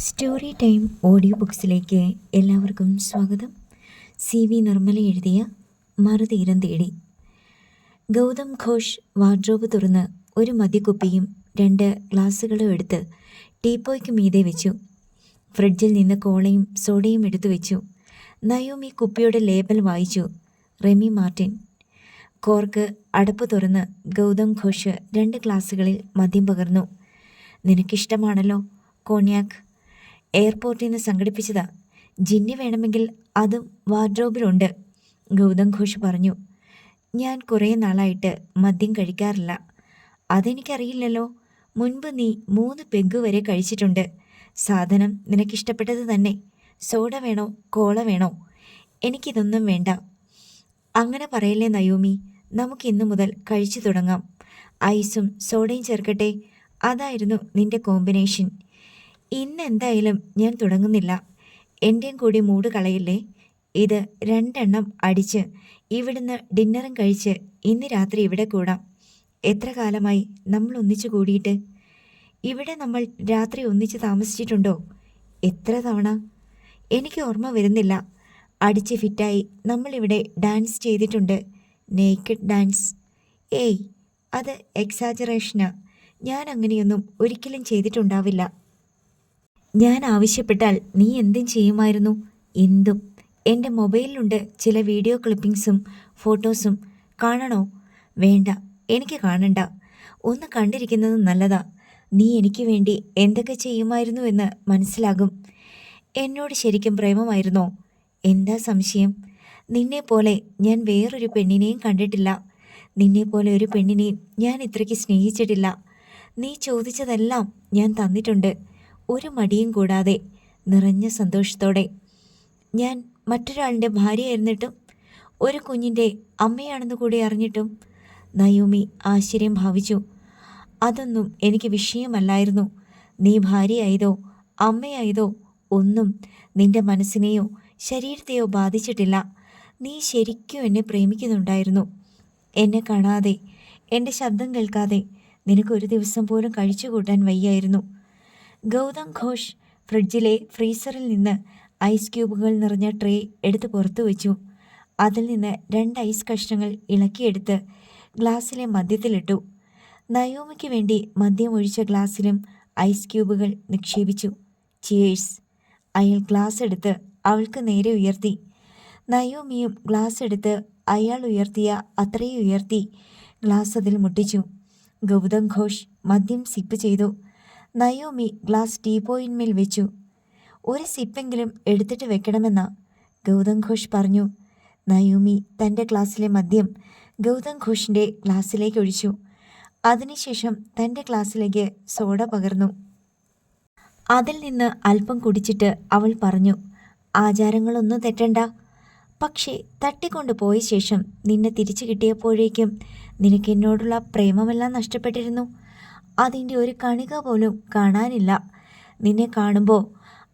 Story time audio ബുക്സിലേക്ക് എല്ലാവർക്കും സ്വാഗതം. C V Nirmala എഴുതിയ മറുതീരം തേടി. ഗൗതം ഘോഷ് വാർഡ്രോബ് തുറന്ന് ഒരു മദ്യക്കുപ്പിയും രണ്ട് ഗ്ലാസ്സുകളും എടുത്ത് ടീപ്പോയ്ക്ക് മീതെ വെച്ചു. ഫ്രിഡ്ജിൽ നിന്ന് കോളയും സോഡയും എടുത്തു വെച്ചു. നയോമി കുപ്പിയുടെ ലേബൽ വായിച്ചു. റെമി മാർട്ടിൻ. കോർക്ക് അടപ്പ് തുറന്ന് ഗൗതം ഘോഷ് രണ്ട് ഗ്ലാസ്സുകളിൽ മദ്യം പകർന്നു. നിനക്കിഷ്ടമാണല്ലോ കോൺയാക്ക് എയർപോർട്ടിൽ നിന്ന് സംഘടിപ്പിച്ചതാ. ജിന്നി വേണമെങ്കിൽ അതും വാർഡ്രോബിലുണ്ട് ഗൗതം ഘോഷ് പറഞ്ഞു. ഞാൻ കുറേ നാളായിട്ട് മദ്യം കഴിക്കാറില്ല. അതെനിക്കറിയില്ലല്ലോ. മുൻപ് നീ മൂന്ന് പെഗ് വരെ കഴിച്ചിട്ടുണ്ട്. സാധനം നിനക്കിഷ്ടപ്പെട്ടത് തന്നെ. സോഡ വേണോ? കോള വേണോ? എനിക്കിതൊന്നും വേണ്ട. അങ്ങനെ പറയല്ലേ നയോമി. നമുക്കിന്നു മുതൽ കഴിച്ചു തുടങ്ങാം. ഐസും സോഡയും ചേർക്കട്ടെ. അതായിരുന്നു നിന്റെ കോമ്പിനേഷൻ. ഇന്ന് എന്തായാലും ഞാൻ തുടങ്ങുന്നില്ല. എന്റെയും കൂടി മൂട് കളയില്ലേ? ഇത് രണ്ടെണ്ണം അടിച്ച് ഇവിടുന്ന് ഡിന്നറും കഴിച്ച് ഇന്ന് രാത്രി ഇവിടെ കൂടാം. എത്ര കാലമായി നമ്മൾ ഒന്നിച്ചു കൂടിയിട്ട്? ഇവിടെ നമ്മൾ രാത്രി ഒന്നിച്ച് താമസിച്ചിട്ടുണ്ടോ? എത്ര തവണ? എനിക്ക് ഓർമ്മ വരുന്നില്ല. അടിച്ച് ഫിറ്റായി നമ്മളിവിടെ ഡാൻസ് ചെയ്തിട്ടുണ്ട്. നേക്കഡ് ഡാൻസ് ഏയ് അത് എക്സാജറേഷനാ ഞാൻ അങ്ങനെയൊന്നും ഒരിക്കലും ചെയ്തിട്ടുണ്ടാവില്ല. ഞാൻ ആവശ്യപ്പെട്ടാൽ നീ എന്തും ചെയ്യുമായിരുന്നു. എന്തും. എന്റെ മൊബൈലിലുണ്ട് ചില വീഡിയോ ക്ലിപ്പിംഗ്സും ഫോട്ടോസും. കാണണോ? വേണ്ട. എനിക്ക് കാണണ്ട. ഒന്ന് കണ്ടിരിക്കുന്നത് നല്ലതാ. നീ എനിക്ക് വേണ്ടി എന്തൊക്കെ ചെയ്യുമായിരുന്നു എന്ന് മനസ്സിലാകും. എന്നോട് ശരിക്കും പ്രേമമായിരുന്നോ? എന്താ സംശയം? നിന്നെപ്പോലെ ഞാൻ വേറൊരു പെണ്ണിനെയും കണ്ടിട്ടില്ല. നിന്നെപ്പോലെ ഒരു പെണ്ണിനെയും ഞാൻ ഇത്രയ്ക്ക് സ്നേഹിച്ചിട്ടില്ല. നീ ചോദിച്ചതെല്ലാം ഞാൻ തന്നിട്ടുണ്ട്. ഒരു മടിയും കൂടാതെ നിറഞ്ഞ സന്തോഷത്തോടെ. ഞാൻ മറ്റൊരാളിന്റെ ഭാര്യയായിരുന്നിട്ടും ഒരു കുഞ്ഞിന്റെ അമ്മയാണെന്ന് കൂടി അറിഞ്ഞിട്ടും നയോമി ആശ്ചര്യം ഭാവിച്ചു. അതൊന്നും എനിക്ക് വിഷയമല്ലായിരുന്നു. നീ ഭാര്യയായതോ അമ്മയായതോ ഒന്നും നിന്റെ മനസ്സിനെയോ ശരീരത്തെയോ ബാധിച്ചിട്ടില്ല. നീ ശരിക്കും എന്നെ പ്രേമിക്കുന്നുണ്ടായിരുന്നു. എന്നെ കാണാതെ എന്റെ ശബ്ദം കേൾക്കാതെ നിനക്കൊരു ദിവസം പോലും കഴിച്ചുകൂട്ടാൻ വയ്യായിരുന്നു. ഗൗതം ഘോഷ് ഫ്രിഡ്ജിലെ ഫ്രീസറിൽ നിന്ന് ഐസ് ക്യൂബുകൾ നിറഞ്ഞ ട്രേ എടുത്ത് പുറത്തു വെച്ചു. അതിൽ നിന്ന് രണ്ട് ഐസ് കഷ്ണങ്ങൾ ഇളക്കിയെടുത്ത് ഗ്ലാസ്സിലെ മദ്യത്തിലിട്ടു. നയോമിക്ക് വേണ്ടി മദ്യം ഒഴിച്ച ഗ്ലാസ്സിലും ഐസ് ക്യൂബുകൾ നിക്ഷേപിച്ചു. ചിയേഴ്സ് അയാൾ ഗ്ലാസ് എടുത്ത് അവൾക്ക് നേരെ ഉയർത്തി. നയോമിയും ഗ്ലാസ് എടുത്ത് അയാൾ ഉയർത്തിയ അത്രയും ഉയർത്തി ഗ്ലാസ് അതിൽ മുട്ടിച്ചു. ഗൗതം ഘോഷ് മദ്യം സിപ്പ് ചെയ്തു. നയോമി ഗ്ലാസ് ടീപോയിന്മേൽ വെച്ചു. ഒരു സിപ്പെങ്കിലും എടുത്തിട്ട് വെക്കണമെന്ന ഗൗതം ഘോഷ് പറഞ്ഞു. നയോമി തന്റെ ഗ്ലാസ്സിലെ മദ്യം ഗൗതം ഘോഷിന്റെ ഗ്ലാസ്സിലേക്ക് ഒഴിച്ചു. അതിനുശേഷം തന്റെ ഗ്ലാസ്സിലേക്ക് സോഡ പകർന്നു. അതിൽ നിന്ന് അല്പം കുടിച്ചിട്ട് അവൾ പറഞ്ഞു ആചാരങ്ങളൊന്നും തെറ്റണ്ട. പക്ഷേ തട്ടിക്കൊണ്ടു പോയ ശേഷം നിന്നെ തിരിച്ചു കിട്ടിയപ്പോഴേക്കും നിനക്ക് എന്നോടുള്ള പ്രേമമെല്ലാം നഷ്ടപ്പെട്ടിരുന്നു. അതിന്റെ ഒരു കണിക പോലും കാണാനില്ല. നിന്നെ കാണുമ്പോൾ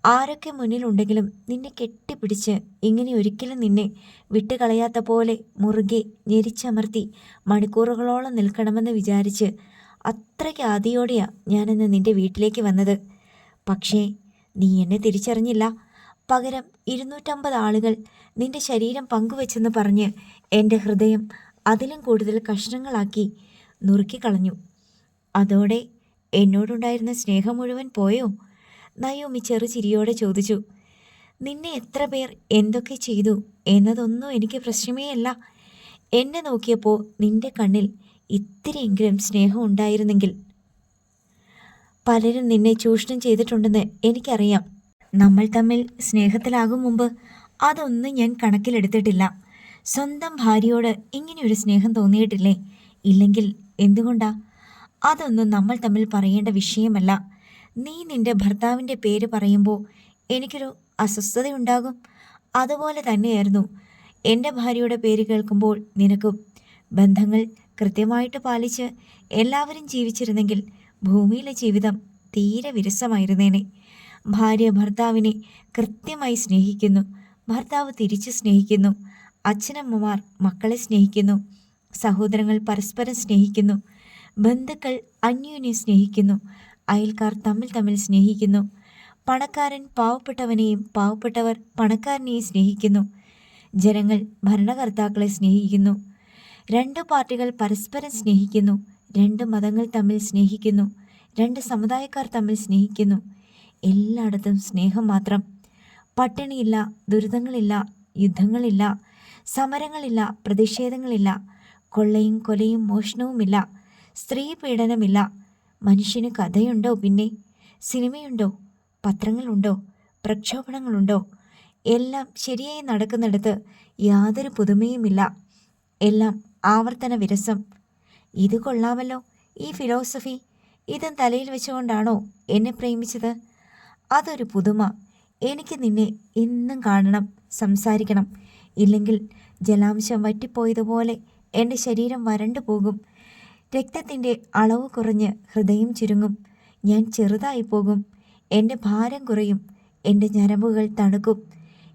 ആരൊക്കെ മുന്നിലുണ്ടെങ്കിലും നിന്നെ കെട്ടിപ്പിടിച്ച് ഇങ്ങനെ ഒരിക്കലും നിന്നെ വിട്ടുകളയാത്ത പോലെ മുറുകെ ഞെരിച്ചമർത്തി മണിക്കൂറുകളോളം നിൽക്കണമെന്ന് വിചാരിച്ച് അത്രയ്ക്ക് ആദിയോടെയാ ഞാനിന്ന് നിന്റെ വീട്ടിലേക്ക് വന്നത്. പക്ഷേ നീ എന്നെ തിരിച്ചറിഞ്ഞില്ല. പകരം ഇരുന്നൂറ്റമ്പത് ആളുകൾ നിന്റെ ശരീരം പങ്കുവെച്ചെന്ന് പറഞ്ഞ് എന്റെ ഹൃദയം അതിലും കൂടുതൽ കഷ്ണങ്ങളാക്കി നുറുക്കിക്കളഞ്ഞു. അതോടെ എന്നോടുണ്ടായിരുന്ന സ്നേഹം മുഴുവൻ പോയോ? നയോമി ചെറുചിരിയോടെ ചോദിച്ചു. നിന്നെ എത്ര പേർ എന്തൊക്കെ ചെയ്തു എന്നതൊന്നും എനിക്ക് പ്രശ്നമേ അല്ല. എന്നെ നോക്കിയപ്പോൾ നിന്റെ കണ്ണിൽ ഇത്തിരിയെങ്കിലും സ്നേഹം ഉണ്ടായിരുന്നെങ്കിൽ. പലരും നിന്നെ ചൂഷണം ചെയ്തിട്ടുണ്ടെന്ന് എനിക്കറിയാം. നമ്മൾ തമ്മിൽ സ്നേഹത്തിലാകും മുമ്പ് അതൊന്നും ഞാൻ കണക്കിലെടുത്തിട്ടില്ല. സ്വന്തം ഭാര്യയോട് ഇങ്ങനെയൊരു സ്നേഹം തോന്നിയിട്ടില്ലേ? ഇല്ലെങ്കിൽ എന്തുകൊണ്ടാ അതൊന്നും നമ്മൾ തമ്മിൽ പറയേണ്ട വിഷയമല്ല. നീ നിന്റെ ഭർത്താവിന്റെ പേര് പറയുമ്പോൾ എനിക്കൊരു അസ്വസ്ഥതയുണ്ടാകും. അതുപോലെ തന്നെയായിരുന്നു. എന്റെ ഭാര്യയുടെ പേര് കേൾക്കുമ്പോൾ നിനക്കും ബന്ധങ്ങൾ കൃത്യമായിട്ട് പാലിച്ച് എല്ലാവരും ജീവിച്ചിരുന്നെങ്കിൽ ഭൂമിയിലെ ജീവിതം തീരെ വിരസമായിരുന്നേനെ. ഭാര്യ ഭർത്താവിനെ കൃത്യമായി സ്നേഹിക്കുന്നു. ഭർത്താവ് തിരിച്ചു സ്നേഹിക്കുന്നു. അച്ഛനമ്മമാർ മക്കളെ സ്നേഹിക്കുന്നു. സഹോദരങ്ങൾ പരസ്പരം സ്നേഹിക്കുന്നു. ബന്ധുക്കൾ അന്യോന്യം സ്നേഹിക്കുന്നു. അയൽക്കാർ തമ്മിൽ തമ്മിൽ സ്നേഹിക്കുന്നു. പണക്കാരൻ പാവപ്പെട്ടവനെയും പാവപ്പെട്ടവർ പണക്കാരനെയും സ്നേഹിക്കുന്നു. ജനങ്ങൾ ഭരണകർത്താക്കളെ സ്നേഹിക്കുന്നു. രണ്ട് പാർട്ടികൾ പരസ്പരം സ്നേഹിക്കുന്നു. രണ്ട് മതങ്ങൾ തമ്മിൽ സ്നേഹിക്കുന്നു. രണ്ട് സമുദായക്കാർ തമ്മിൽ സ്നേഹിക്കുന്നു. എല്ലായിടത്തും സ്നേഹം മാത്രം. പട്ടിണിയില്ല ദുരിതങ്ങളില്ല യുദ്ധങ്ങളില്ല സമരങ്ങളില്ല പ്രതിഷേധങ്ങളില്ല കൊള്ളയും കൊലയും മോഷണവുമില്ല. സ്ത്രീ പീഡനമില്ല മനുഷ്യന് കഥയുണ്ടോ പിന്നെ? സിനിമയുണ്ടോ? പത്രങ്ങളുണ്ടോ? പ്രക്ഷോഭണങ്ങളുണ്ടോ? എല്ലാം ശരിയായി നടക്കുന്നിടത്ത് യാതൊരു പുതുമയുമില്ല. എല്ലാം ആവർത്തന വിരസം ഇത് കൊള്ളാമല്ലോ. ഈ ഫിലോസഫി ഇതും തലയിൽ വെച്ചുകൊണ്ടാണോ എന്നെ പ്രേമിച്ചത്? അതൊരു പുതുമ. എനിക്ക് നിന്നെ എന്നും കാണണം സംസാരിക്കണം. ഇല്ലെങ്കിൽ ജലാംശം വറ്റിപ്പോയതുപോലെ എന്റെ ശരീരം വരണ്ടു പോകും രക്തത്തിന്റെ അളവ് കുറഞ്ഞ് ഹൃദയം ചുരുങ്ങും. ഞാൻ ചെറുതായി പോകും. എന്റെ ഭാരം കുറയും. എന്റെ ഞരമ്പുകൾ തണുക്കും.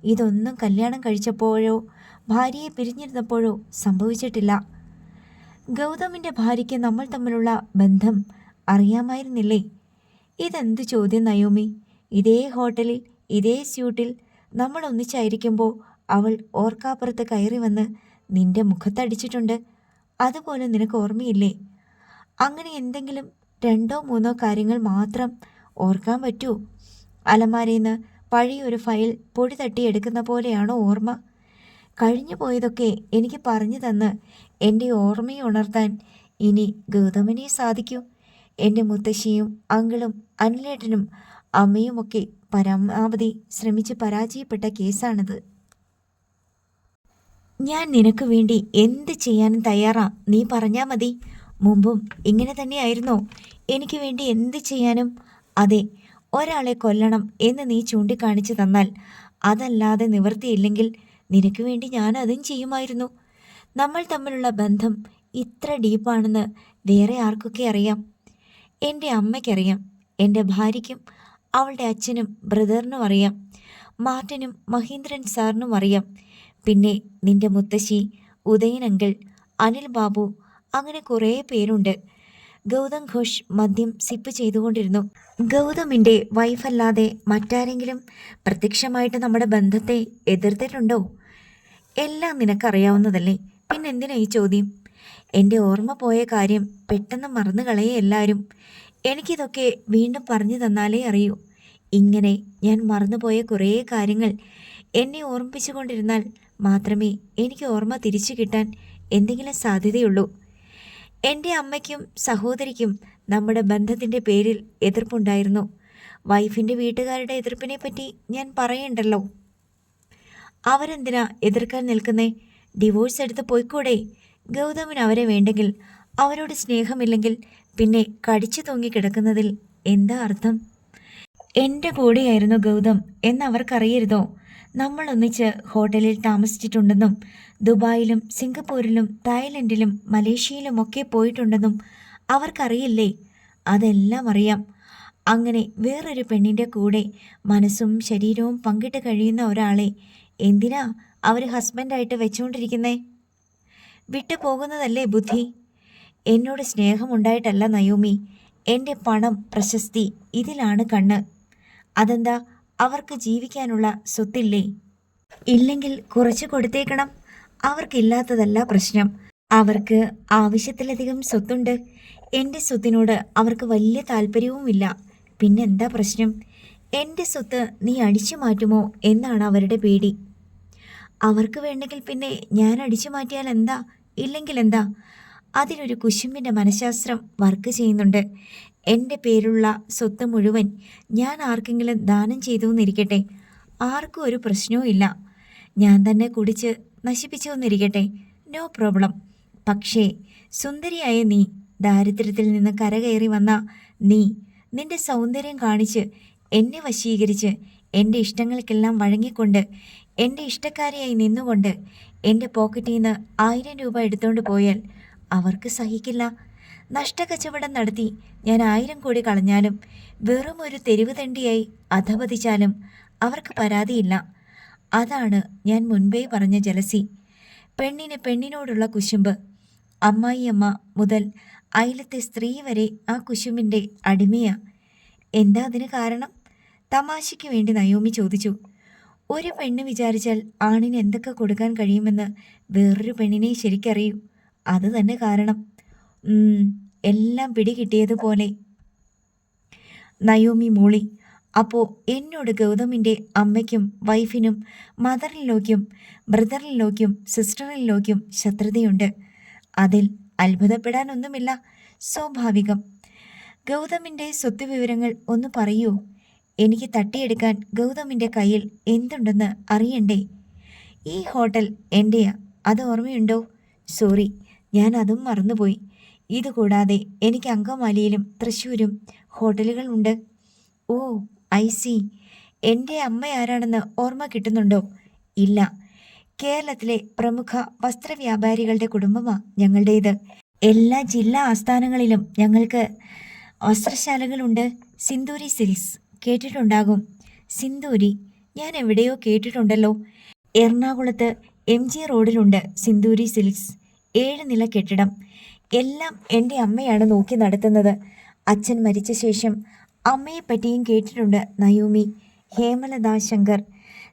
ഇതൊന്നും കല്യാണം കഴിച്ചപ്പോഴോ ഭാര്യയെ പിരിഞ്ഞിരുന്നപ്പോഴോ സംഭവിച്ചിട്ടില്ല. ഗൗതമിന്റെ ഭാര്യയ്ക്ക് നമ്മൾ തമ്മിലുള്ള ബന്ധം അറിയാമായിരുന്നില്ലേ? ഇതെന്ത് ചോദ്യം നയോമി? ഇതേ ഹോട്ടലിൽ ഇതേ സ്യൂട്ടിൽ നമ്മൾ ഒന്നിച്ചായിരിക്കുമ്പോൾ അവൾ ഓർക്കാപ്പുറത്ത് കയറി വന്ന് നിന്റെ മുഖത്തടിച്ചിട്ടുണ്ട്. അതുപോലെ നിനക്ക് ഓർമ്മയില്ലേ? അങ്ങനെ എന്തെങ്കിലും രണ്ടോ മൂന്നോ കാര്യങ്ങൾ മാത്രം ഓർക്കാൻ പറ്റൂ. അലമാരയിൽ പഴയൊരു ഫയൽ പൊടി തട്ടി എടുക്കുന്ന പോലെയാണോ ഓർമ്മ? കഴിഞ്ഞു പോയതൊക്കെ എനിക്ക് പറഞ്ഞു തന്ന് എന്റെ ഓർമ്മയെ ഉണർത്താൻ ഇനി ഗൗതമനെ സാധിക്കൂ. എന്റെ മുത്തശ്ശിയും അങ്കിളും അനിലേട്ടനും അമ്മയുമൊക്കെ പരമാവധി ശ്രമിച്ച് പരാജയപ്പെട്ട കേസാണിത്. ഞാൻ നിനക്ക് വേണ്ടി എന്ത് ചെയ്യാനും തയ്യാറാ? നീ പറഞ്ഞാൽ മതി. മുമ്പും ഇങ്ങനെ തന്നെയായിരുന്നോ. എനിക്ക് വേണ്ടി എന്ത് ചെയ്യാനും? അതെ ഒരാളെ കൊല്ലണം എന്ന് നീ ചൂണ്ടിക്കാണിച്ചു തന്നാൽ അതല്ലാതെ നിവൃത്തിയില്ലെങ്കിൽ നിനക്ക് വേണ്ടി ഞാൻ അതും ചെയ്യുമായിരുന്നു. നമ്മൾ തമ്മിലുള്ള ബന്ധം ഇത്ര ഡീപ്പാണെന്ന് വേറെ ആർക്കൊക്കെ അറിയാം. എന്റെ അമ്മയ്ക്കറിയാം എന്റെ ഭാര്യയ്ക്കും അവളുടെ അച്ഛനും ബ്രദറിനും അറിയാം. മാർട്ടിനും മഹീന്ദ്രൻ സാറിനും അറിയാം. പിന്നെ നിന്റെ മുത്തശ്ശി ഉദയൻ അനിൽ ബാബു അങ്ങനെ കുറേ പേരുണ്ട്. ഗൗതം ഘോഷ് മദ്യം സിപ്പ് ചെയ്തുകൊണ്ടിരുന്നു. ഗൗതമിന്റെ വൈഫല്ലാതെ മറ്റാരെങ്കിലും പ്രത്യക്ഷമായിട്ട് നമ്മുടെ ബന്ധത്തെ എതിർത്തിട്ടുണ്ടോ? എല്ലാം നിനക്കറിയാവുന്നതല്ലേ? പിന്നെന്തിനാ ഈ ചോദ്യം? എന്റെ ഓർമ്മ പോയ കാര്യം പെട്ടെന്ന് മറന്നു കളയേ എല്ലാവരും. എനിക്കിതൊക്കെ വീണ്ടും പറഞ്ഞു തന്നാലേ അറിയൂ. ഇങ്ങനെ ഞാൻ മറന്നുപോയ കുറേ കാര്യങ്ങൾ എന്നെ ഓർമ്മിപ്പിച്ചുകൊണ്ടിരുന്നാൽ മാത്രമേ എനിക്ക് ഓർമ്മ തിരിച്ചു കിട്ടാൻ എന്തെങ്കിലും സാധ്യതയുള്ളൂ. എന്റെ അമ്മയ്ക്കും സഹോദരിക്കും നമ്മുടെ ബന്ധത്തിന്റെ പേരിൽ എതിർപ്പുണ്ടായിരുന്നു. വൈഫിന്റെ വീട്ടുകാരുടെ എതിർപ്പിനെ പറ്റി ഞാൻ പറയണ്ടല്ലോ. അവരെന്തിനാ എതിർക്കാൻ നിൽക്കുന്നേ? ഡിവോഴ്സ് എടുത്ത് പോയിക്കൂടെ? ഗൗതമിന് അവരെ വേണ്ടെങ്കിൽ അവരോട് സ്നേഹമില്ലെങ്കിൽ പിന്നെ കടിച്ചു തൂങ്ങി കിടക്കുന്നതിൽ എന്താ അർത്ഥം? എന്റെ കൂടെയായിരുന്നു ഗൗതം എന്നവർക്കറിയരുതോ നമ്മൾ ഒന്നിച്ച് ഹോട്ടലിൽ താമസിച്ചിട്ടുണ്ടെന്നും ദുബായിലും സിംഗപ്പൂരിലും തായ്ലൻഡിലും മലേഷ്യയിലും ഒക്കെ പോയിട്ടുണ്ടെന്നും അവർക്കറിയില്ലേ? അതെല്ലാം അറിയാം. അങ്ങനെ വേറൊരു പെണ്ണിന്റെ കൂടെ മനസ്സും ശരീരവും പങ്കിട്ട് കഴിയുന്ന ഒരാളെ എന്തിനാ അവർ ഹസ്ബൻഡായിട്ട് വെച്ചുകൊണ്ടിരിക്കുന്നേ? വിട്ടു പോകുന്നതല്ലേ ബുദ്ധി? എന്നോട് സ്നേഹമുണ്ടായിട്ടല്ല നയോമി. എന്റെ പണം പ്രശസ്തി ഇതിലാണ് കണ്ണ്. അതെന്താ അവർക്ക് ജീവിക്കാനുള്ള സ്വത്തില്ലേ? ഇല്ലെങ്കിൽ കുറച്ച് കൊടുത്തേക്കണം. അവർക്കില്ലാത്തതല്ല പ്രശ്നം. അവർക്ക് ആവശ്യത്തിലധികം സ്വത്തുണ്ട്. എന്റെ സ്വത്തിനോട് അവർക്ക് വലിയ താല്പര്യവുമില്ല. പിന്നെന്താ പ്രശ്നം? എന്റെ സ്വത്ത് നീ അടിച്ചു മാറ്റുമോ എന്നാണ് അവരുടെ പേടി. അവർക്ക് വേണ്ടെങ്കിൽ പിന്നെ ഞാൻ അടിച്ചു മാറ്റിയാൽ എന്താ? ഇല്ലെങ്കിൽ എന്താ? അതിലൊരു കുശുമ്പിന്റെ മനഃശാസ്ത്രം വർക്ക് ചെയ്യുന്നുണ്ട്. എന്റെ പേരുള്ള സ്വത്ത് മുഴുവൻ ഞാൻ ആർക്കെങ്കിലും ദാനം ചെയ്തു എന്നിരിക്കട്ടെ ആർക്കും ഒരു പ്രശ്നവും ഇല്ല. ഞാൻ തന്നെ കുടിച്ച് നശിപ്പിച്ചു എന്നിരിക്കട്ടെ നോ പ്രോബ്ലം. പക്ഷേ സുന്ദരിയായ നീ ദാരിദ്ര്യത്തിൽ നിന്ന് കരകയറി വന്ന നീ നിന്റെ സൗന്ദര്യം കാണിച്ച് എന്നെ വശീകരിച്ച് എന്റെ ഇഷ്ടങ്ങൾക്കെല്ലാം വഴങ്ങിക്കൊണ്ട് എന്റെ ഇഷ്ടക്കാരിയായി നിന്നുകൊണ്ട് എന്റെ പോക്കറ്റിൽ നിന്ന് ആയിരം രൂപ എടുത്തുകൊണ്ട് പോയാൽ അവർക്ക് സഹിക്കില്ല. നഷ്ടക്കച്ചവടം നടത്തി ഞാൻ ആയിരം കോടി കളഞ്ഞാലും വെറും ഒരു തെരുവ് തണ്ടിയായി അധപതിച്ചാലും അവർക്ക് പരാതിയില്ല. അതാണ് ഞാൻ മുൻപേ പറഞ്ഞ ജലസി. പെണ്ണിന് പെണ്ണിനോടുള്ള കുശുമ്പ്. അമ്മായിയമ്മ മുതൽ അയലത്തെ സ്ത്രീ വരെ ആ കുശുമ്പിന്റെ അടിമയാ. എന്താ അതിന് കാരണം? തമാശയ്ക്ക് വേണ്ടി നയോമി ചോദിച്ചു. ഒരു പെണ്ണ് വിചാരിച്ചാൽ ആണിന് എന്തൊക്കെ കൊടുക്കാൻ കഴിയുമെന്ന് വേറൊരു പെണ്ണിനെ ശരിക്കറിയൂ. അത് തന്നെ കാരണം. എല്ലാം പിടികിട്ടിയതുപോലെ. നയോമി മൂളി അപ്പോൾ എന്നോട് ഗൗതമിന്റെ അമ്മയ്ക്കും വൈഫിനും മദറിലോക്കും ബ്രദറിലോക്കും സിസ്റ്ററിലോക്കും ശത്രുതയുണ്ട്. അതിൽ അത്ഭുതപ്പെടാനൊന്നുമില്ല. സ്വാഭാവികം. ഗൗതമിന്റെ സ്വത്ത് വിവരങ്ങൾ ഒന്ന് പറയൂ. എനിക്ക് തട്ടിയെടുക്കാൻ ഗൗതമിന്റെ കയ്യിൽ എന്തുണ്ടെന്ന് അറിയണ്ടേ? ഈ ഹോട്ടൽ എന്റെയാ അത് ഓർമ്മയുണ്ടോ? സോറി ഞാൻ അതും മറന്നുപോയി. ഇതുകൂടാതെ എനിക്ക് അങ്കമാലിയിലും തൃശ്ശൂരും ഹോട്ടലുകൾ ഉണ്ട് ഓ ഐ സി. എന്റെ അമ്മ ആരാണെന്ന് ഓർമ്മ കിട്ടുന്നുണ്ടോ? ഇല്ല. കേരളത്തിലെ പ്രമുഖ വസ്ത്രവ്യാപാരികളുടെ കുടുംബമാണ് ഞങ്ങളുടേത്. എല്ലാ ജില്ലാ ആസ്ഥാനങ്ങളിലും ഞങ്ങൾക്ക് വസ്ത്രശാലകളുണ്ട്. സിന്ദൂരി സിൽസ് കേട്ടിട്ടുണ്ടാകും. സിന്ദൂരി ഞാൻ എവിടെയോ കേട്ടിട്ടുണ്ടല്ലോ. എറണാകുളത്ത് എം ജി റോഡിലുണ്ട് സിന്ദൂരി സിൽസ് ഏഴ് നില കെട്ടിടം. എല്ലാം എന്റെ അമ്മയാണ് നോക്കി നടത്തുന്നത്. അച്ഛൻ മരിച്ച ശേഷം അമ്മയെ അമ്മയെപ്പറ്റിയും കേട്ടിട്ടുണ്ട് നയോമി ഹേമലദാശങ്കർ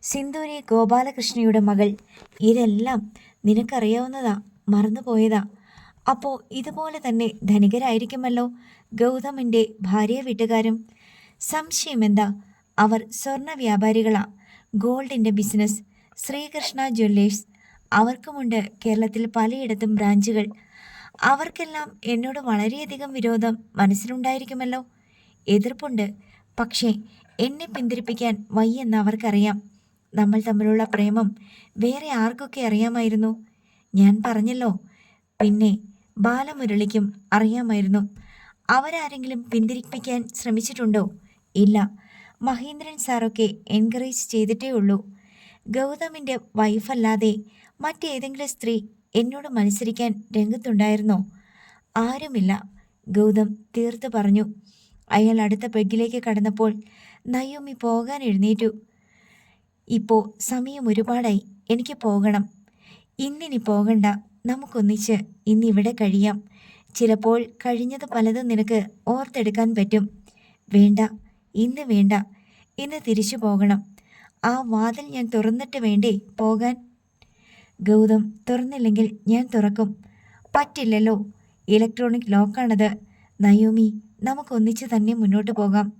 സിന്ദൂരി ഗോപാലകൃഷ്ണയുടെ മകൾ. ഇതെല്ലാം നിനക്കറിയാവുന്നതാ മറന്നുപോയതാ. അപ്പോൾ ഇതുപോലെ തന്നെ ധനികരായിരിക്കുമല്ലോ ഗൗതമിന്റെ ഭാര്യ വീട്ടുകാരും. സംശയമെന്താ? അവർ സ്വർണ വ്യാപാരികളാ. ഗോൾഡിന്റെ ബിസിനസ് ശ്രീകൃഷ്ണ ജ്വല്ലേഴ്സ്. അവർക്കുമുണ്ട് കേരളത്തിൽ പലയിടത്തും ബ്രാഞ്ചുകൾ. അവർക്കെല്ലാം എന്നോട് വളരെയധികം വിരോധം മനസ്സിലുണ്ടായിരിക്കുമല്ലോ. എതിർപ്പുണ്ട്. പക്ഷേ എന്നെ പിന്തിരിപ്പിക്കാൻ വയ്യെന്ന് അവർക്കറിയാം. നമ്മൾ തമ്മിലുള്ള പ്രേമം വേറെ ആർക്കൊക്കെ അറിയാമായിരുന്നു. ഞാൻ പറഞ്ഞല്ലോ. പിന്നെ ബാലമുരളിക്കും അറിയാമായിരുന്നു. അവരാരെങ്കിലും പിന്തിരിപ്പിക്കാൻ ശ്രമിച്ചിട്ടുണ്ടോ? ഇല്ല. മഹേന്ദ്രൻ സാറൊക്കെ എൻകറേജ് ചെയ്തിട്ടേ ഉള്ളൂ ഗൗതമിന്റെ വൈഫല്ലാതെ മറ്റേതെങ്കിലും സ്ത്രീ എന്നോട് മത്സരിക്കാൻ രംഗത്തുണ്ടായിരുന്നോ? ആരുമില്ല. ഗൗതം തീർത്തു പറഞ്ഞു. അയാൾ അടുത്ത പെഗ്ഗിലേക്ക് കടന്നപ്പോൾ നയോമി പോകാൻ എഴുന്നേറ്റു. ഇപ്പോൾ സമയം ഒരുപാടായി. എനിക്ക് പോകണം. ഇന്നിനി പോകണ്ട. നമുക്കൊന്നിച്ച് ഇന്നിവിടെ കഴിയാം. ചിലപ്പോൾ കഴിഞ്ഞത് പലതും നിനക്ക് ഓർത്തെടുക്കാൻ പറ്റും. വേണ്ട. ഇന്ന് വേണ്ട. ഇന്ന് തിരിച്ചു പോകണം. ആ വാതിൽ ഞാൻ തുറന്നിട്ട് വേണ്ടേ? പോകാൻ? ഗൗതം തുറന്നില്ലെങ്കിൽ ഞാൻ തുറക്കും. പറ്റില്ലല്ലോ. ഇലക്ട്രോണിക് ലോക്കാണത് നയോമി നമുക്കൊന്നിച്ച് തന്നെ മുന്നോട്ട് പോകാം.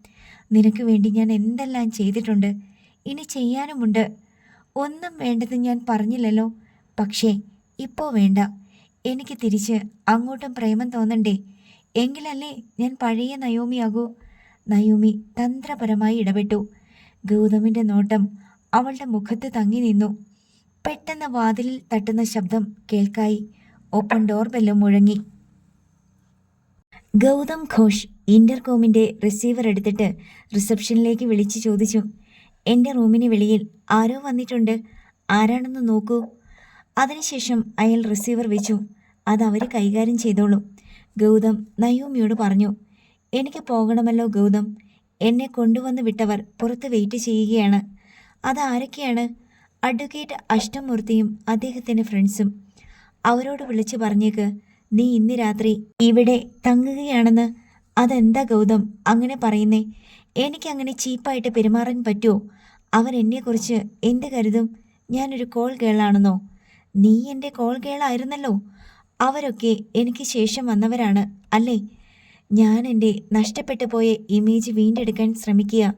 നിനക്ക് വേണ്ടി ഞാൻ എന്തെല്ലാം ചെയ്തിട്ടുണ്ട്? ഇനി ചെയ്യാനുമുണ്ട്. ഒന്നും വേണ്ടത് ഞാൻ പറഞ്ഞില്ലല്ലോ. പക്ഷേ ഇപ്പോൾ വേണ്ട. എനിക്ക് തിരിച്ച് അങ്ങോട്ടും പ്രേമം തോന്നണ്ടേ? എങ്കിലല്ലേ ഞാൻ പഴയ നയോമിയാകൂ? നയോമി തന്ത്രപരമായി ഇടപെട്ടു. ഗൗതമിന്റെ നോട്ടം അവളുടെ മുഖത്ത് തങ്ങി നിന്നു. പെട്ടെന്ന് വാതിലിൽ തട്ടുന്ന ശബ്ദം കേൾക്കായി ഓപ്പൺ ഡോർ ബെല്ലും മുഴങ്ങി. ഗൗതം ഘോഷ് ഇന്റർകോമിന്റെ റിസീവർ എടുത്തിട്ട് റിസപ്ഷനിലേക്ക് വിളിച്ചു ചോദിച്ചു എന്റെ റൂമിന് വെളിയിൽ ആരോ വന്നിട്ടുണ്ട് ആരാണെന്ന് നോക്കൂ. അതിനുശേഷം അയാൾ റിസീവർ വെച്ചു അത് അവർ കൈകാര്യം ചെയ്തോളും. ഗൗതം നയോമിയോട് പറഞ്ഞു എനിക്ക് പോകണമല്ലോ ഗൗതം എന്നെ കൊണ്ടുവന്ന് വിട്ടവർ പുറത്ത് വെയിറ്റ് ചെയ്യുകയാണ് അതാരൊക്കെയാണ് അഡ്വക്കേറ്റ് അഷ്ടമൂർത്തിയും അദ്ദേഹത്തിന്റെ ഫ്രണ്ട്സും അവരോട് വിളിച്ചു പറഞ്ഞേക്ക് നീ ഇന്ന് രാത്രി ഇവിടെ തങ്ങുകയാണെന്ന് അതെന്താ ഗൗതം അങ്ങനെ പറയുന്നേ? എനിക്കങ്ങനെ ചീപ്പായിട്ട് പെരുമാറാൻ പറ്റുമോ അവൻ എന്നെക്കുറിച്ച് എന്ത് കരുതും? ഞാനൊരു കോൾ ഗേളാണെന്നോ? നീ എന്റെ കോൾ ഗേളായിരുന്നല്ലോ. അവരൊക്കെ എനിക്ക് ശേഷം വന്നവരാണ് അല്ലേ? ഞാൻ എന്റെ നഷ്ടപ്പെട്ടു പോയ ഇമേജ് വീണ്ടെടുക്കാൻ ശ്രമിക്കുക.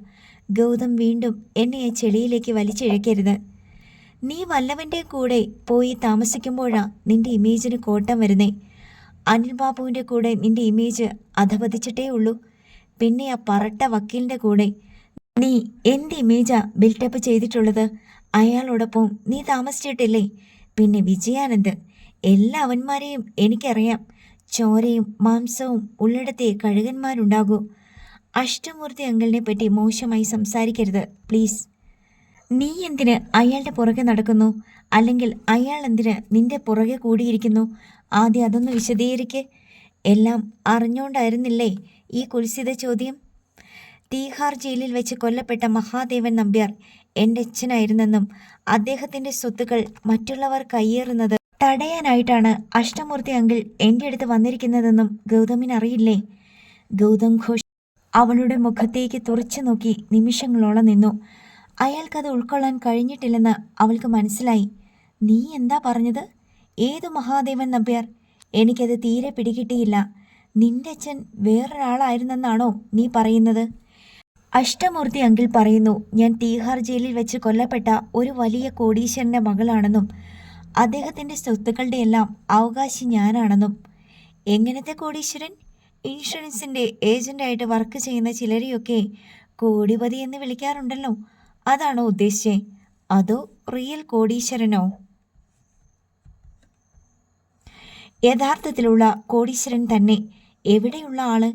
ഗൗതം വീണ്ടും എന്നെ ആ ചെളിയിലേക്ക് വലിച്ചിഴക്കരുത്. നീ വല്ലവന്റെ കൂടെ പോയി താമസിക്കുമ്പോഴാ നിന്റെ ഇമേജിന് കോട്ടം വരുന്നേ. അനിൽ ബാബുവിന്റെ കൂടെ നിന്റെ ഇമേജ് അധപതിച്ചിട്ടേ ഉള്ളൂ. പിന്നെ ആ പറട്ട വക്കീലിന്റെ കൂടെ നീ എന്റെ ഇമേജാ ബിൽട്ടപ്പ് ചെയ്തിട്ടുള്ളത്? അയാളോടൊപ്പം നീ താമസിച്ചിട്ടില്ലേ? പിന്നെ വിജയാനന്ദ്. എല്ലാ അവന്മാരെയും എനിക്കറിയാം. ചോരയും മാംസവും ഉള്ളിടത്തെ കഴുകന്മാരുണ്ടാകൂ. അഷ്ടമൂർത്തി അങ്കിളിനെ പറ്റി മോശമായി സംസാരിക്കരുത് പ്ലീസ് നീ എന്തിന് അയാളുടെ പുറകെ നടക്കുന്നു? അല്ലെങ്കിൽ അയാൾ എന്തിന് നിന്റെ പുറകെ കൂടിയിരിക്കുന്നു? ആദ്യം അതൊന്ന് വിശദീകരിക്കേ. എല്ലാം അറിഞ്ഞുകൊണ്ടായിരുന്നില്ലേ ഈ കുൽസിത ചോദ്യം? തീഹാർ ജയിലിൽ വെച്ച് കൊല്ലപ്പെട്ട മഹാദേവൻ നമ്പ്യാർ എന്റെ അച്ഛനായിരുന്നെന്നും അദ്ദേഹത്തിന്റെ സ്വത്തുക്കൾ മറ്റുള്ളവർ കയ്യേറുന്നത് തടയാനായിട്ടാണ് അഷ്ടമൂർത്തി അങ്കിൾ എന്റെ അടുത്ത് വന്നിരിക്കുന്നതെന്നും ഗൗതമിന് അറിയില്ലേ? ഗൗതം ഘോഷ് അവളുടെ മുഖത്തേക്ക് തുറച്ചു നോക്കി നിമിഷങ്ങളോളം നിന്നു. അയാൾക്കത് ഉൾക്കൊള്ളാൻ കഴിഞ്ഞിട്ടില്ലെന്ന് അവൾക്ക് മനസ്സിലായി. നീ എന്താ പറഞ്ഞത്? ഏത് മഹാദേവൻ നമ്പ്യാർ? എനിക്കത് തീരെ പിടികിട്ടിയില്ല. നിന്റെ അച്ഛൻ വേറൊരാളായിരുന്നെന്നാണോ നീ പറയുന്നത്? അഷ്ടമൂർത്തി അങ്കിൾ പറയുന്നു ഞാൻ തീഹാർ ജയിലിൽ വെച്ച് കൊല്ലപ്പെട്ട ഒരു വലിയ കോടീശ്വരന്റെ മകളാണെന്നും അദ്ദേഹത്തിന്റെ സ്വത്തുക്കളുടെ എല്ലാം അവകാശി ഞാനാണെന്നും. എങ്ങനത്തെ കോടീശ്വരൻ? ഇൻഷുറൻസിന്റെ ഏജന്റായിട്ട് വർക്ക് ചെയ്യുന്ന ചിലരെയൊക്കെ കോടിപതി എന്ന് വിളിക്കാറുണ്ടല്ലോ. അതാണോ ഉദ്ദേശിച്ചേ? അതോ റിയൽ കോടീശ്വരനോ? യഥാർത്ഥത്തിലുള്ള കോടീശ്വരൻ തന്നെ എവിടെയുള്ള ആൾ?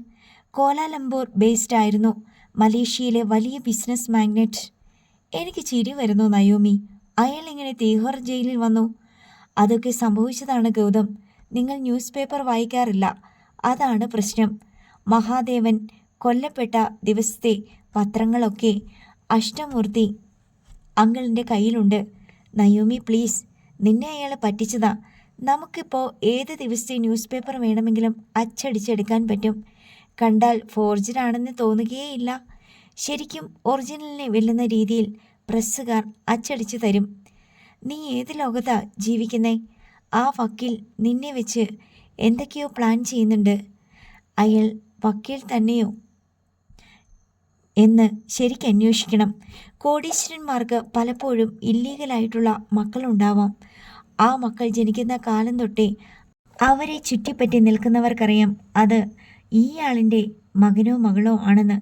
കോലാലംപൂർ ബേസ്ഡ് ആയിരുന്നു മലേഷ്യയിലെ വലിയ ബിസിനസ് മാഗ്നറ്റ് എനിക്ക് ചിരി വരുന്നു നയോമി. അയാൾ ഇങ്ങനെ തീഹാർ ജയിലിൽ വന്നു. അതൊക്കെ സംഭവിച്ചതാണ് ഗൗതം. നിങ്ങൾ ന്യൂസ് പേപ്പർ വായിക്കാറില്ല. അതാണ് പ്രശ്നം. മഹാദേവൻ കൊല്ലപ്പെട്ട ദിവസത്തെ പത്രങ്ങളൊക്കെ അഷ്ടമൂർത്തി. അങ്കിളിന്റെ കയ്യിലുണ്ട്. നയോമി പ്ലീസ് നിന്നെ അയാൾ പറ്റിച്ചതാ. നമുക്കിപ്പോൾ ഏത് ദിവസത്തെ ന്യൂസ് പേപ്പർ വേണമെങ്കിലും അച്ചടിച്ചെടുക്കാൻ പറ്റും. കണ്ടാൽ ഫോർജിനാണെന്ന് തോന്നുകയേയില്ല. ശരിക്കും ഒറിജിനലിനെ വെല്ലുന്ന രീതിയിൽ പ്രസ്സുകാർ അച്ചടിച്ചു തരും. നീ ഏത് ലോകത്താ ജീവിക്കുന്നേ? ആ വക്കീൽ നിന്നെ വെച്ച് എന്തൊക്കെയോ പ്ലാൻ ചെയ്യുന്നുണ്ട്. അയാൾ വക്കീൽ തന്നെയോ? എന്ന് ശരിക്കും അന്വേഷിക്കണം. കോടീശ്വരന്മാർക്ക് പലപ്പോഴും ഇല്ലീഗലായിട്ടുള്ള മക്കളുണ്ടാവാം. ആ മക്കൾ ജനിക്കുന്ന കാലം തൊട്ടേ അവരെ ചുറ്റിപ്പറ്റി നിൽക്കുന്നവർക്കറിയാം. അത് ഇയാളിന്റെ മകനോ മകളോ ആണെന്ന്.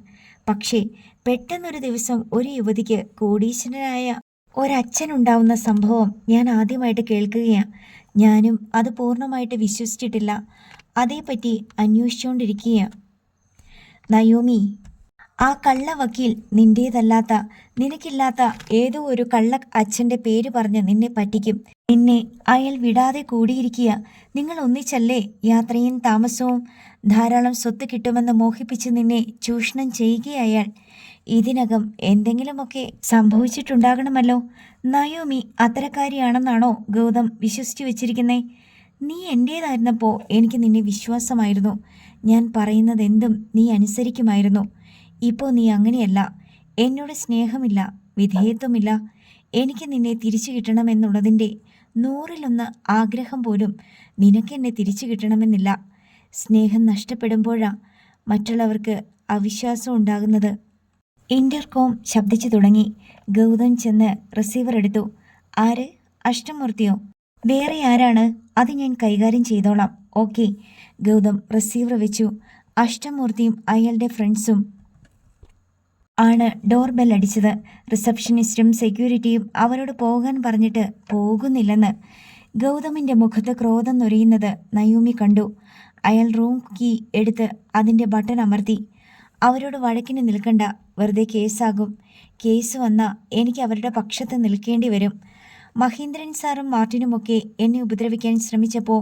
പക്ഷേ പെട്ടെന്നൊരു ദിവസം ഒരു യുവതിക്ക് കോടീശ്വരനായ ഒരച്ഛനുണ്ടാവുന്ന സംഭവം ഞാൻ ആദ്യമായിട്ട് കേൾക്കുകയാണ് ഞാനും അത് പൂർണമായിട്ട് വിശ്വസിച്ചിട്ടില്ല. അതേപ്പറ്റി അന്വേഷിച്ചുകൊണ്ടിരിക്കുകയാണ് നയോമി ആ കള്ള വക്കീൽ നിന്റേതല്ലാത്ത നിനക്കില്ലാത്ത ഏതോ ഒരു കള്ള അച്ഛന്റെ പേര് പറഞ്ഞ് നിന്നെ പറ്റിക്കും. നിന്നെ അയാൾ വിടാതെ കൂടിയിരിക്കുക. നിങ്ങൾ ഒന്നിച്ചല്ലേ യാത്രയും താമസവും ധാരാളം സ്വത്ത് കിട്ടുമെന്ന് മോഹിപ്പിച്ച് നിന്നെ ചൂഷണം ചെയ്യുകയയാൾ ഇതിനകം എന്തെങ്കിലുമൊക്കെ സംഭവിച്ചിട്ടുണ്ടാകണമല്ലോ. നയോമി അത്തരക്കാരിയാണെന്നാണോ ഗൗതം വിശ്വസിച്ചു വെച്ചിരിക്കുന്നേ? നീ എന്റേതായിരുന്നപ്പോൾ എനിക്ക് നിന്നെ വിശ്വാസമായിരുന്നു. ഞാൻ പറയുന്നതെന്തും നീ അനുസരിക്കുമായിരുന്നു. ഇപ്പോൾ നീ അങ്ങനെയല്ല. എന്നോട് സ്നേഹമില്ല വിധേയത്വമില്ല. എനിക്ക് നിന്നെ തിരിച്ചു കിട്ടണമെന്നുള്ളതിന്റെ നൂറിലൊന്ന് ആഗ്രഹം പോലും നിനക്ക് എന്നെ തിരിച്ചു കിട്ടണമെന്നില്ല. സ്നേഹം നഷ്ടപ്പെടുമ്പോഴാ മറ്റുള്ളവർക്ക് അവിശ്വാസം ഉണ്ടാകുന്നത്. ഇന്റർകോം ശബ്ദിച്ചു തുടങ്ങി. ഗൗതം ചെന്ന് റിസീവർ എടുത്തു. ആര്? അഷ്ടമൂർത്തിയോ? വേറെ ആരാണ്? അത് ഞാൻ കൈകാര്യം ചെയ്തോളാം. ഓക്കെ. ഗൗതം റിസീവർ വെച്ചു. അഷ്ടമൂർത്തിയും അയാളുടെ ഫ്രണ്ട്സും ആണ് ഡോർ ബെൽ അടിച്ചത്. റിസപ്ഷനിസ്റ്റും സെക്യൂരിറ്റിയും അവരോട് പോകാൻ പറഞ്ഞിട്ട് പോകുന്നില്ലെന്ന് ഗൗതമിന്റെ മുഖത്ത് ക്രോധം നൊരിയുന്നത് നയൂമി കണ്ടു. അയാൾ റൂം കീ എടുത്ത് അതിന്റെ ബട്ടൺ അമർത്തി. അവരോട് വഴക്കിന് നിൽക്കണ്ട വെറുതെ കേസാകും. കേസ് വന്നാൽ എനിക്ക് അവരുടെ പക്ഷത്ത് നിൽക്കേണ്ടി വരും. മഹീന്ദ്രൻ സാറും മാർട്ടിനുമൊക്കെ എന്നെ ഉപദ്രവിക്കാൻ ശ്രമിച്ചപ്പോൾ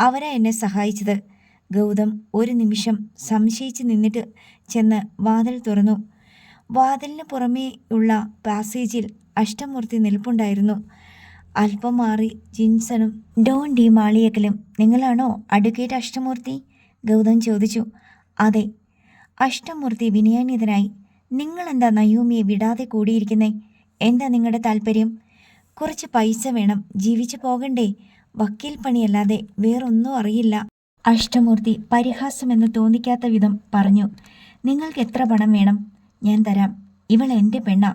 അവരാ എന്നെ സഹായിച്ചത്. ഗൗതം ഒരു നിമിഷം സംശയിച്ച് നിന്നിട്ട് ചെന്ന് വാതിൽ തുറന്നു. വാതിലിന് പുറമേ ഉള്ള പാസേജിൽ അഷ്ടമൂർത്തി നിൽപ്പുണ്ടായിരുന്നു. അല്പം മാറി ജിൻസണും ഡോൺ ഡി മാളിയക്കലും നിങ്ങളാണോ അഡ്വക്കേറ്റ് അഷ്ടമൂർത്തി? ഗൗതം ചോദിച്ചു. അതെ. അഷ്ടമൂർത്തി വിനയാന്യതനായി നിങ്ങളെന്താ നയോമിയെ വിടാതെ കൂടിയിരിക്കുന്നേ? എന്താ നിങ്ങളുടെ താല്പര്യം? കുറച്ച് പൈസ വേണം. ജീവിച്ചു പോകണ്ടേ. വക്കീൽ പണിയല്ലാതെ വേറൊന്നും അറിയില്ല. അഷ്ടമൂർത്തി പരിഹാസമെന്ന് തോന്നിക്കാത്ത വിധം പറഞ്ഞു. നിങ്ങൾക്ക് എത്ര പണം വേണം? ഞാൻ തരാം. ഇവൾ എന്റെ പെണ്ണ.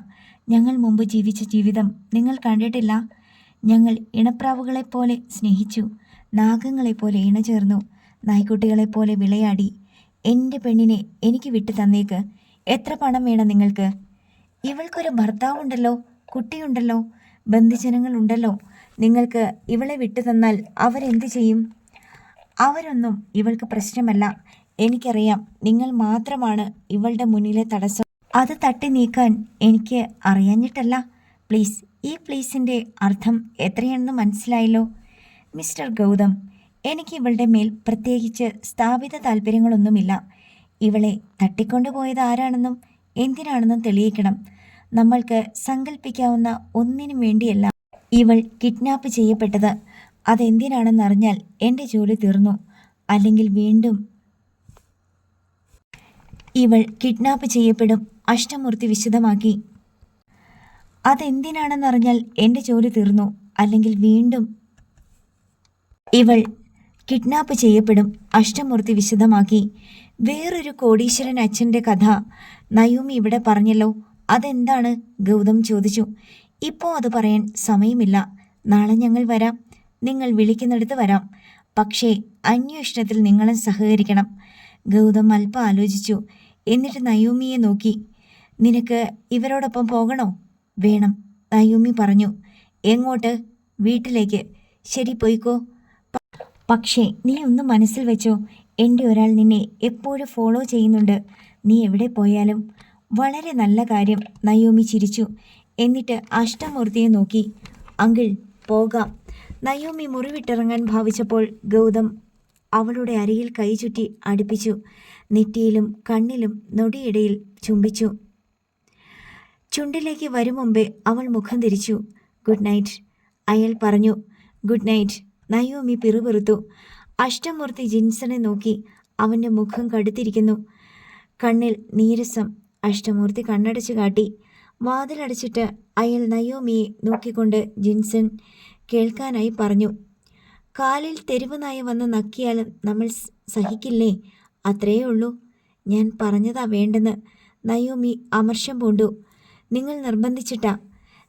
ഞങ്ങൾ മുമ്പ് ജീവിച്ച ജീവിതം നിങ്ങൾ കണ്ടിട്ടില്ല. ഞങ്ങൾ ഇണപ്രാവുകളെപ്പോലെ സ്നേഹിച്ചു. നാഗങ്ങളെപ്പോലെ ഇണചേർന്നു. നായ്ക്കുട്ടികളെപ്പോലെ വിളയാടി. എന്റെ പെണ്ണിനെ എനിക്ക് വിട്ടു തന്നേക്ക്. എത്ര പണം വേണം നിങ്ങൾക്ക്? ഇവൾക്കൊരു ഭർത്താവുണ്ടല്ലോ കുട്ടിയുണ്ടല്ലോ ബന്ധുജനങ്ങളുണ്ടല്ലോ. നിങ്ങൾക്ക് ഇവളെ വിട്ടു തന്നാൽ അവരെന്ത് ചെയ്യും? അവരൊന്നും ഇവൾക്ക് പ്രശ്നമല്ല. എനിക്കറിയാം നിങ്ങൾ മാത്രമാണ് ഇവളുടെ മുന്നിലെ തടസ്സം. അത് തട്ടി നീക്കാൻ എനിക്ക് അറിയാഞ്ഞിട്ടല്ല. പ്ലീസ് ഈ പ്ലീസിന്റെ അർത്ഥം എത്രയാണെന്ന് മനസ്സിലായല്ലോ? മിസ്റ്റർ ഗൗതം എനിക്ക് ഇവളുടെ മേൽ പ്രത്യേകിച്ച് സ്ഥാപിത താല്പര്യങ്ങളൊന്നുമില്ല. ഇവളെ തട്ടിക്കൊണ്ടുപോയത് ആരാണെന്നും എന്തിനാണെന്നും തെളിയിക്കണം. നമ്മൾക്ക് സങ്കല്പിക്കാവുന്ന ഒന്നിനും വേണ്ടിയല്ല ഇവൾ കിഡ്നാപ്പ് ചെയ്യപ്പെട്ടത്. അതെന്തിനാണെന്നറിഞ്ഞാൽ എന്റെ ജോലി തീർന്നു. അല്ലെങ്കിൽ വീണ്ടും ഇവൾ കിഡ്നാപ്പ് ചെയ്യപ്പെടും. അഷ്ടമൂർത്തി വിശദമാക്കി. അതെന്തിനാണെന്നറിഞ്ഞാൽ എന്റെ ജോലി തീർന്നു അല്ലെങ്കിൽ വീണ്ടും ഇവൾ കിഡ്നാപ്പ് ചെയ്യപ്പെടും അഷ്ടമൂർത്തി വിശദമാക്കി. വേറൊരു കോടീശ്വരൻ അച്ഛന്റെ കഥ നയൂമി ഇവിടെ പറഞ്ഞല്ലോ അതെന്താണ്? ഗൗതം ചോദിച്ചു. ഇപ്പോൾ അത് പറയാൻ സമയമില്ല. നാളെ ഞങ്ങൾ വരാം. നിങ്ങൾ വിളിക്കുന്നിടത്ത് വരാം. പക്ഷേ അന്വേഷണത്തിൽ നിങ്ങളും സഹകരിക്കണം. ഗൗതം അല്പം ആലോചിച്ചു. എന്നിട്ട് നയൂമിയെ നോക്കി. നിനക്ക് ഇവരോടൊപ്പം പോകണോ? വേണം നയൂമി പറഞ്ഞു. എങ്ങോട്ട്? വീട്ടിലേക്ക്. ശരി പോയിക്കോ. പക്ഷേ നീ ഒന്ന് മനസ്സിൽ വെച്ചോ എന്റെ ഒരാൾ നിന്നെ എപ്പോഴും ഫോളോ ചെയ്യുന്നുണ്ട്. നീ എവിടെ പോയാലും. വളരെ നല്ല കാര്യം നയോമി ചിരിച്ചു. എന്നിട്ട് അഷ്ടമൂർത്തിയെ നോക്കി. അങ്കിൾ പോകാം. നയോമി മുറിവിട്ടിറങ്ങാൻ ഭാവിച്ചപ്പോൾ ഗൗതം അവളുടെ അരിയിൽ കൈ ചുറ്റി അടുപ്പിച്ചു. നെറ്റിയിലും കണ്ണിലും നൊടിയിടയിൽ ചുംബിച്ചു. ചുണ്ടിലേക്ക് വരും മുമ്പേ അവൾ മുഖം തിരിച്ചു. ഗുഡ് നൈറ്റ് അയാൾ പറഞ്ഞു. ഗുഡ് നൈറ്റ് നയോമി പിറുപിറുത്തു. അഷ്ടമൂർത്തി ജിൻസനെ നോക്കി അവന്റെ മുഖം കടുത്തിരിക്കുന്നു. കണ്ണിൽ നീരസം അഷ്ടമൂർത്തി കണ്ണടച്ചു കാട്ടി. വാതിലടച്ചിട്ട് അയാൾ നയോമിയെ നോക്കിക്കൊണ്ട് ജിൻസൺ കേൾക്കാനായി പറഞ്ഞു. കാലിൽ തെരുവ് നായ വന്ന് നക്കിയാലും നമ്മൾ സഹിക്കില്ലേ? അത്രയേ ഉള്ളൂ. ഞാൻ പറഞ്ഞതാ വേണ്ടെന്ന് നയോമി അമർഷം പൂണ്ടു. നിങ്ങൾ നിർബന്ധിച്ചിട്ടാ.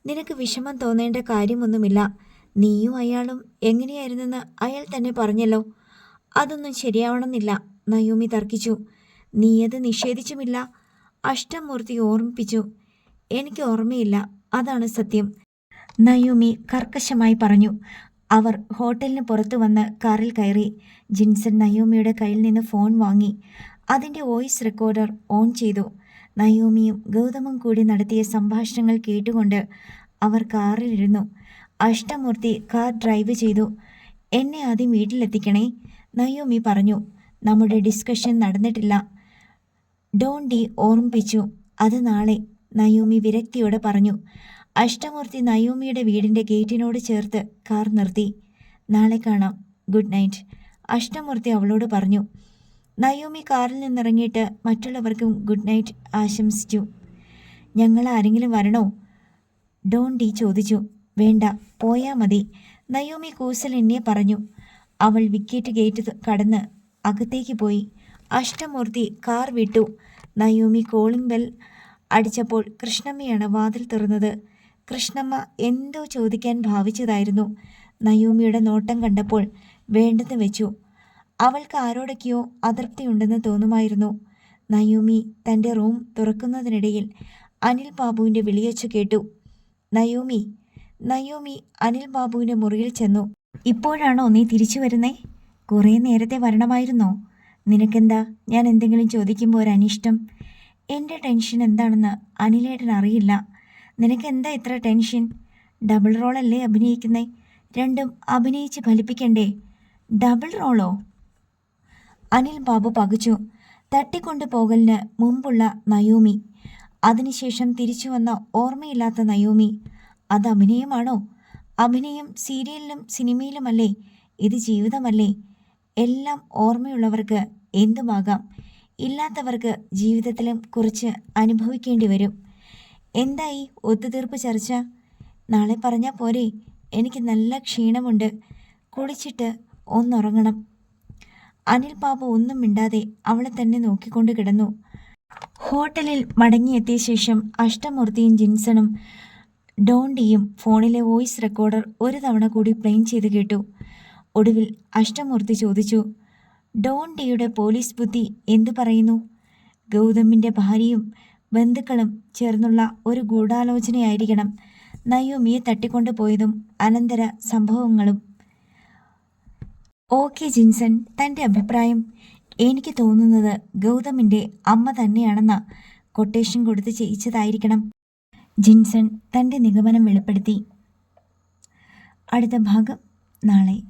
നിനക്ക് വിഷമം തോന്നേണ്ട കാര്യമൊന്നുമില്ല. നീയും അയാളും എങ്ങനെയായിരുന്നെന്ന് അയാൾ തന്നെ പറഞ്ഞല്ലോ. അതൊന്നും ശരിയാവണമെന്നില്ല. നയോമി തർക്കിച്ചു. നീയത് നിഷേധിച്ചുമില്ല. അഷ്ടമൂർത്തി ഓർമ്മിപ്പിച്ചു. എനിക്ക് ഓർമ്മയില്ല. അതാണ് സത്യം. നയോമി കർക്കശമായി പറഞ്ഞു. അവർ ഹോട്ടലിന് പുറത്തു വന്ന് കാറിൽ കയറി. ജിൻസൺ നയോമിയുടെ കയ്യിൽ നിന്ന് ഫോൺ വാങ്ങി. അതിന്റെ വോയിസ് റെക്കോർഡർ ഓൺ ചെയ്തു. നയോമിയും ഗൗതമും കൂടി നടത്തിയ സംഭാഷണങ്ങൾ കേട്ടുകൊണ്ട് അവർ കാറിലിരുന്നു. അഷ്ടമൂർത്തി കാർ ഡ്രൈവ് ചെയ്തു. എന്നെ ആദ്യം വീട്ടിലെത്തിക്കണേ നയോമി പറഞ്ഞു. നമ്മുടെ ഡിസ്കഷൻ നടന്നിട്ടില്ല. ഡോൺ ഡി ഓർമ്മിപ്പിച്ചു. അത് നാളെ നയോമി വിരക്തിയോടെ പറഞ്ഞു. അഷ്ടമൂർത്തി നയോമിയുടെ വീടിന്റെ ഗേറ്റിനോട് ചേർത്ത് കാർ നിർത്തി. നാളെ കാണാം. ഗുഡ് നൈറ്റ് അഷ്ടമൂർത്തി അവളോട് പറഞ്ഞു. നയോമി കാറിൽ നിന്നിറങ്ങിയിട്ട് മറ്റുള്ളവർക്കും ഗുഡ് നൈറ്റ് ആശംസിച്ചു. ഞങ്ങൾ ആരെങ്കിലും വരണോ? ഡോൺ ഡി ചോദിച്ചു. വേണ്ട പോയാ മതി നയോമി കൂസൽ എന്നെ പറഞ്ഞു. അവൾ വിക്കറ്റ് ഗേറ്റ് കടന്ന് അകത്തേക്ക് പോയി. അഷ്ടമൂർത്തി കാർ വിട്ടു. നയോമി കോളിംഗ് ബെൽ അടിച്ചപ്പോൾ കൃഷ്ണമ്മയാണ് വാതിൽ തുറന്നത്. കൃഷ്ണമ്മ എന്തോ ചോദിക്കാൻ ഭാവിച്ചതായിരുന്നു. നയോമിയുടെ നോട്ടം കണ്ടപ്പോൾ വേണ്ടെന്ന് വെച്ചു. അവൾക്ക് ആരോടൊക്കെയോ അതൃപ്തിയുണ്ടെന്ന് തോന്നുമായിരുന്നു. നയോമി തന്റെ റൂം തുറക്കുന്നതിനിടയിൽ അനിൽ ബാബുവിന്റെ വിളിയച്ചു കേട്ടു. നയോമി നയോമി അനിൽ ബാബുവിന്റെ മുറിയിൽ ചെന്നു. ഇപ്പോഴാണോ നീ തിരിച്ചു വരുന്നേ? കുറേ നേരത്തെ വരണമായിരുന്നോ? നിനക്കെന്താ? ഞാൻ എന്തെങ്കിലും ചോദിക്കുമ്പോൾ ഒരു അനിഷ്ടം എന്റെ ടെൻഷൻ എന്താണെന്ന് അനിലേട്ടൻ അറിയില്ല. നിനക്കെന്താ ഇത്ര ടെൻഷൻ? ഡബിൾ റോളല്ലേ അഭിനയിക്കുന്നേ? രണ്ടും അഭിനയിച്ച് ഫലിപ്പിക്കണ്ടേ? ഡബിൾ റോളോ? അനിൽ ബാബു പകച്ചു. തട്ടിക്കൊണ്ടു പോകലിന് മുമ്പുള്ള നയോമി. അതിനുശേഷം തിരിച്ചു വന്ന ഓർമ്മയില്ലാത്ത നയോമി. അത് അഭിനയമാണോ? അഭിനയം സീരിയലിലും സിനിമയിലുമല്ലേ? ഇത് ജീവിതമല്ലേ? എല്ലാം ഓർമ്മയുള്ളവർക്ക് എന്തുമാകാം? ഇല്ലാത്തവർക്ക് ജീവിതത്തിലും കുറച്ച് അനുഭവിക്കേണ്ടി വരും. എന്തായി ഒത്തുതീർപ്പ് ചർച്ച? നാളെ പറഞ്ഞാൽ പോരെ. എനിക്ക് നല്ല ക്ഷീണമുണ്ട്. കുളിച്ചിട്ട് ഒന്നുറങ്ങണം. അനിൽ ബാബു ഒന്നും മിണ്ടാതെ അവളെ തന്നെ നോക്കിക്കൊണ്ട് കിടന്നു. ഹോട്ടലിൽ മടങ്ങിയെത്തിയ ശേഷം അഷ്ടമൂർത്തിയും ജിൻസണും ഡോണ്ടിയും ഫോണിലെ വോയിസ് റെക്കോർഡർ ഒരു തവണ കൂടി പ്ലെയിൻ ചെയ്ത് കേട്ടു. ഒടുവിൽ അഷ്ടമൂർത്തി ചോദിച്ചു ഡോണ്ടിയുടെ പോലീസ് ബുദ്ധി എന്തു പറയുന്നു? ഗൗതമിന്റെ ഭാര്യയും ബന്ധുക്കളും ചേർന്നുള്ള ഒരു ഗൂഢാലോചനയായിരിക്കണം നയോമിയെ തട്ടിക്കൊണ്ടു പോയതും അനന്തര സംഭവങ്ങളും. ഓക്കെ ജിൻസൺ. തന്റെ അഭിപ്രായം എനിക്ക് തോന്നുന്നത് ഗൗതമിന്റെ അമ്മ തന്നെയാണെന്ന കൊട്ടേഷൻ കൊടുത്ത് ചെയ്യിച്ചതായിരിക്കണം. ജിൻസൺ തന്റെ നിഗമനം വെളിപ്പെടുത്തി. അടുത്ത ഭാഗം നാളെ.